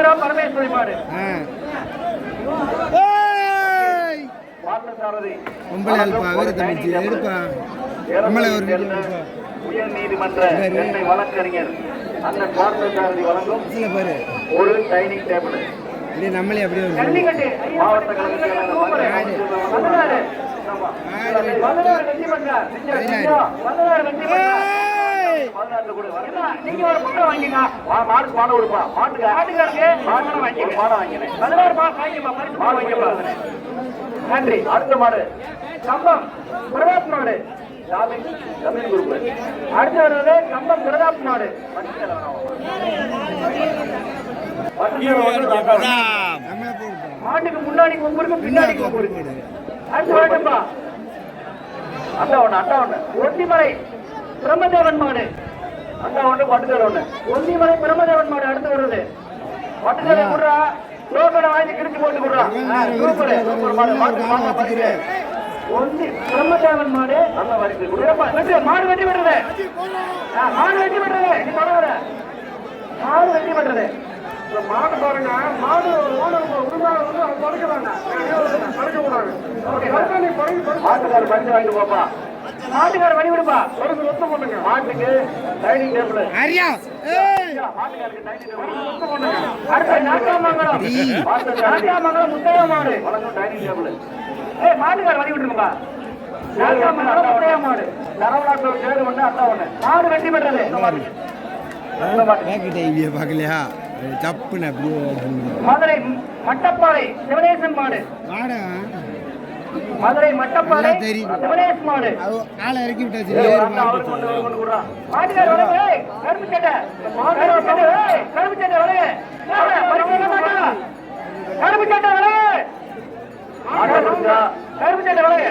சுபத்ரா பரமேஸ்வரி மாடு உயர் நீதிமன்ற எண்ணெய் வழக்கறிஞர் அண்ணன் பார்த்தசாரதி வழங்கும் ஒரு டைனிங் டேபிள். நம்மளே அப்படியே மாவட்ட நீங்க ஒரு பக்கம் வாங்கிங்க மா- மாடு மாடு கொடுப்பா மாட்டுக்கு ஆட்டுக்காரருக்கு மாடு வாங்கி ஒரு மாடை வாங்கினேன் பதினாறு மாடு வாங்கிப்பா பரிசு மாடு வாங்கிப்பா நன்றி அடுத்த மாடு கம்பம் பிரதாப் மாடு ஜாமீன் ஜமீன் குரூப் அடுத்து வருவது கம்பம் பிரதாப் மாடு மாட்டுக்கு முன்னாடி கொம்பு இருக்கு பின்னாடி கொம்பு இருக்கு அடுத்து வரட்டும்பா அட்டா ஒண்ணு அட்டா ஒண்ணு ஒத்திமலை பிரம்மதேவன் மாடு. அண்டா ஒண்ணு பட்டுக்கார ஒண்ணு. ஒத்திமலை பிரம்மதேவன் மாடு அடுத்து வருது. பட்டுக்கடை குடுறா. லோக்கடை வாங்கி கிழிச்சு போட்டு குடுறா. மாடு ஒந்தி பிரம்மதேவன் மாடு. வெற்றி, மாடு வெற்றி பெற்றது ஆ, மாடு வெற்றி பெற்றது நீ தொடர மாடு பெற்றது இந்த மாடு பாருங்க மாடு படுக்க படுக்க மாட்டுக்கார பரிசு வாங்கிட்டு போப்பா. மாட்டுக்கார வழி விடுப்பா. பண்ணுங்க மாட்டுக்கு டைனிங் டேபிள். அரியா. மாட்டுக்காருக்கு டைனிங் டேபிள். அடுத்து நாட்டாமங்கலம் நாட்டாமங்கலம் முத்தையா மாடு வழங்கும் டைனிங் டேபிள். ஏய் மாட்டுக்கார வழி விட்டுருங்கப்பா. நாட்டாமங்கலம் முத்தையா மாடு தரவலாட்டு சேரு மாடு. வெற்றி பெற்றது பார்க்கலையா தப்புன்னு அப்படியே மதுரை மட்டப்பாறை சிவனேசன் மாடு. வாடா. மதுரை மட்டப்பாறை. சிவனேஷ் மாடு. ஆளை இறக்கி விட்டாச்சு. மாட்டுக்கார வளங்க ஏய் கருப்பு சட்டை. கருப்பு சட்டை ஏய் கருப்பு சட்டை மாட்டா. கருப்பு சட்டை சட்டை வளங்க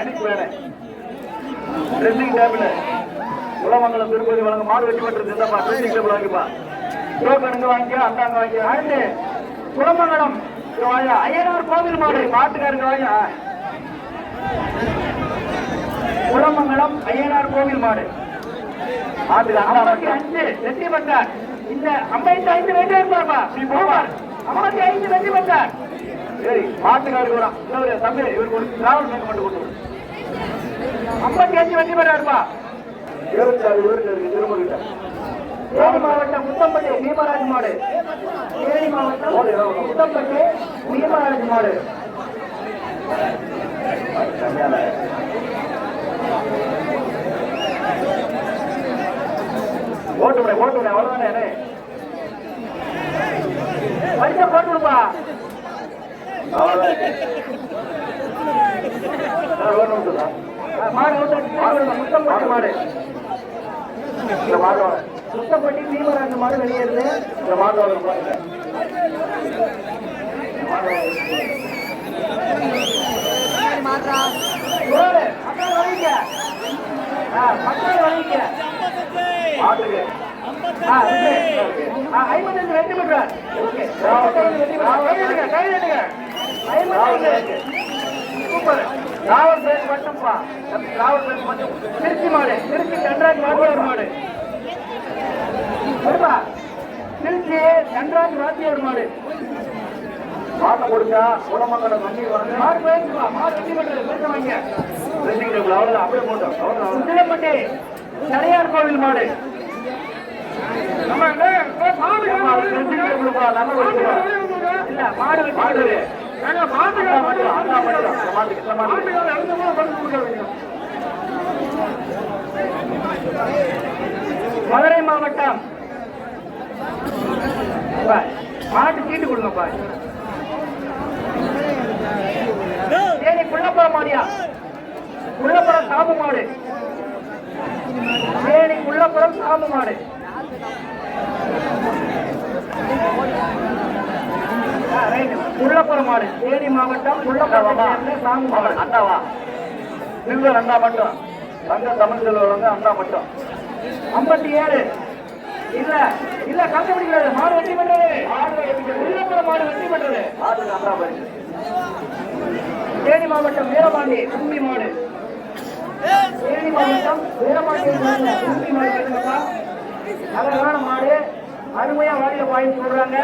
ட்ரெஸ்ஸிங் டேபிள். குலமங்கலம் திருப்பதி வழங்க மாடு வெட்டி பண்றது இந்தப்பா. Dressing table வாங்கிப்பா. டோக்கனுங்க வாங்கிக்க அந்தாங்க வாங்கிக்க. அடுத்து குளமங்கலம் ஐயனார் கோவில் மாடு. மாட்டுக்காரங்க வாங்க குளமங்கலம் ஐயனார் கோவில் மாடு. ஐம்பத்தி அஞ்சு வெற்றி பெற்றார். இந்த ஐம்பத்தி ஐந்து வெற்றி பெற்றார்ப்பா. நீ போவார் ஐம்பத்தி ஐந்து வெற்றி பெற்றார். சரி மாட்டுக்காருக்கு வரான். இன்னொரு தம்பி இவருக்கு ஒரு டிராவல் மேக் மட்டும் கொண்டு. ஐம்பத்தி அஞ்சு வெற்றி பெற்றார்ப்பா. இருபத்தி ஆறு இவருக்கு இருக்கு திருமணிட்ட தேனி மாவட்டம் முத்தம்பட்டி பீமராஜ் மாடு. தேனி மாவட்டம் முத்தம்பட்டி பீமராஜ் மாடு. ஓட்டு விட ஓட்டு விட அவ்வளவுதானே? பரிசை போட்டு விடுப்பா. மாடு மாடு முத்தம்பட்டி மாடு. இந்த மாடு. வாங்க. முத்தம்பட்டி பீமராஜ் மாடு வெளியேறுது இந்த மாடு மக்கள் வலிங்க. ஐம்பத்தஞ்சு தட்டுங்க. ஐம்பத்தஞ்சு சூப்பர். Travel base மட்டும்ப்பா. தம்பி டிராவல் பேஸ் மட்டும். திருச்சி மாடு திருச்சி தன்ராஜ் வாத்தியார் மாடு. வருமா? திருச்சி தன்ராஜ் வாத்தியார் மாடு. மாட்டை கொடுத்தா குலமங்கலம் வண்டி வாங்க மாடு போயிருக்குமா? மாடு வெற்றி பெற்றது பேச வாங்க ட்ரெஸ்ஸிங் டேபிள் அவ்வளவுதான் அப்படியே போட்டோம் அவ்வளவுதான் உசிலம்பட்டி தனியார் கோவில் மாடு. மாடு மாடு மதுரை மாவட்டம். மாட்டு சீட்டு கொடுங்கப்பா. தேனி குள்ளப்புறம் மாடியா? குள்ளப்புறம் சாமு மாடு. தேனி குள்ளப்புறம் சாமு மாடு. குள்ளப்புறம் மாடு. தேனி மாவட்டம் குள்ளப்புறம் சேர்ந்த சாமு மாடு. அண்ணாவா? சில்வர் அண்ணா மட்டும் தங்க தமிழ் செல்வர் வந்து அண்ணா மட்டும் ஐம்பத்தி ஏழு இல்ல இல்ல கங்க பிடிக்கிறது மாடு வெற்றி பெற்றது. உள்ளப்புற மாடு வெற்றி பரிசு தேனி மாவட்டம் வீரபாண்டி கும்பி மாடு தேனி மாவட்டம் வீரபாண்டி கும்பி மாடு கேட்டுங்கப்பா அழகான மாடு. அருமையா வாடிய வாங்கி சொல்றாங்க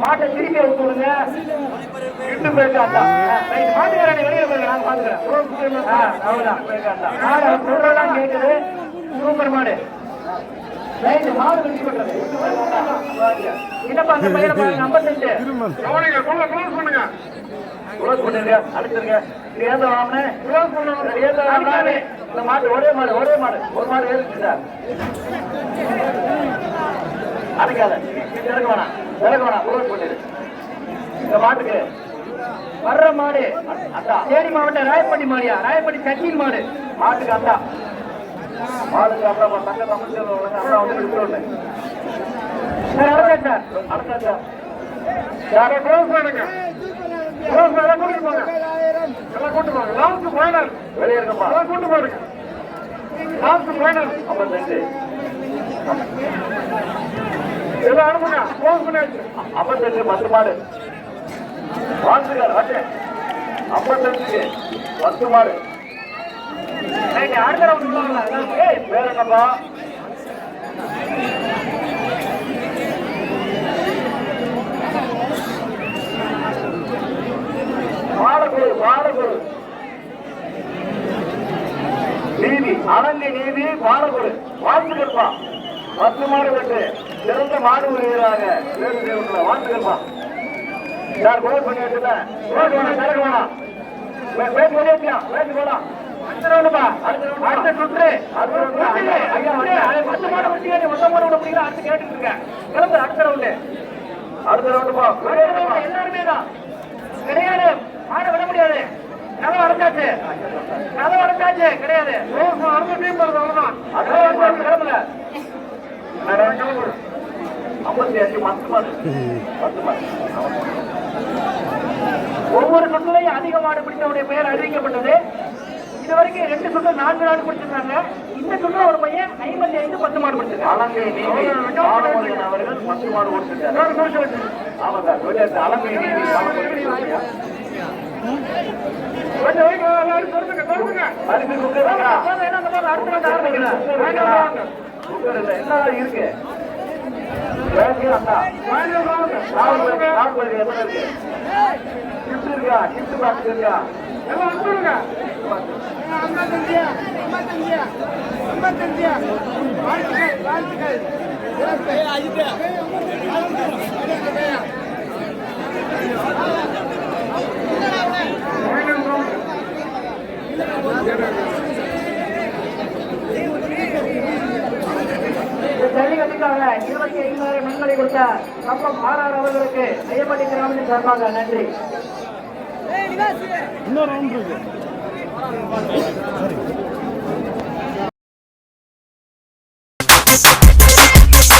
மாட்டை திருப்பி அவுத்து விடுங்க இட்டு போயிட்டு மாட்டுக்காரனை வெளியே நான் பாத்துக்கிறேன் அவ்வளவுதான். மாடு அவர் கேட்குது சூப்பர் மாடு. என்னப்பா அந்த பையனை பாருங்க ஐம்பத்தஞ்சு கவனிங்க க்ளோஸ் பண்ணுங்க. க்ளோஸ் பண்ணிருங்க அடிச்சிருங்க. நீ ஏந்த வாங்கினே க்ளோஸ் பண்ண ஏந்த வாங்கினே இந்த மாடு ஒரே மாடு ஒரே மாடு ஒரு மாடு ஏறிச்சு சார் அடிக்காத. இறக்க வேணாம் இறக்க வேணாம் க்ளோஸ் பண்ணிடு. இந்த மாட்டுக்கு. வர்ற மாடு தேனி மாவட்டம் ராயப்பட்டி மாடியா? ராயப்பட்டி சட்டியின் மாடு. மாட்டுக்கு அண்டா மாடுக்கு அண்டா தங்க தமிழ் அண்டா வந்து எடுத்துருவேன் சார் அடக்கா சார் யாரை க்ளோஸ் பண்ணுங்க க்ளோஸ் எல்லாம் கூட்டிட்டு போங்க எல்லாம் கூட்டு போங்க லாஸ்ட் ஃபைனல் வெளியே இருக்கப்பா எல்லாம் கூட்டு போடுங்க லாஸ்ட் ஃபைனல் ஐம்பத்தஞ்சு எல்லாம் அனுப்புங்க க்ளோஸ் பண்ணியாச்சு ஐம்பத்தஞ்சு பத்து மாடு ஐம்பத்தஞ்சுக்கு பத்து மாடு ரைட்டு அடுத்த ரவுண்ட் நீதி அலங்கை நீதி வாழகுரு வாழ்த்துக்கள்ப்பா பத்து மாடு வெட்டு சிறந்த மாடு வீரராக தேர்வு யார் கோல் பண்ணி வச்சுல கோல் வேணாம் கணக்கு வேணாம். வே- போலாம் அடுத்த சுற்று. பத்து மாடு முடிச்சு ஒத்த மாடு விட முடியல அடுத்து கேட்டுட்டு இருக்கேன் கிளம்பு அடுத்த ரவுண்டு அடுத்த ரவுண்டு எல்லாருமே தான் கிடையாது. மாடை விட முடியாது. கதவு அடைச்சாச்சு. கதவு அடைச்சாச்சு. கிடையாது. அடுத்த டீம் வருது அவ்வளோதான் கிளம்புங்க ஐம்பத்தி அஞ்சு பத்து மாடு. பத்து மாடு. ஒவ்வொரு சுற்றுலையும் அதிக மாடு பிடித்தவருடைய பெயர் அறிவிக்கப்பட்டது. இது வரைக்கும் ரெண்டு சுற்று நான்கு நாடு பிடிச்சிருக்காங்க இந்த சுற்றுல ஒரு பையன் ஐம்பத்தி ஐந்து பத்து மாடு குக்கர் இருக்கா? இருக்கா? கிஃப்ட் பாக்ஸ் இருக்கா? எல்லாம் அனுப்பிடுங்க ஃபைனல் ரவுண்ட் இந்த ஜல்லிக்கட்டுக்காக இருபத்தி ஐந்தாயிரம் நன்கொடை கொடுத்த கப்பம் ஆர்ஆர் அவர்களுக்கு ஐயப்பட்டி கிராமத்தின் சார்பாக நன்றி. இன்னொரு 사람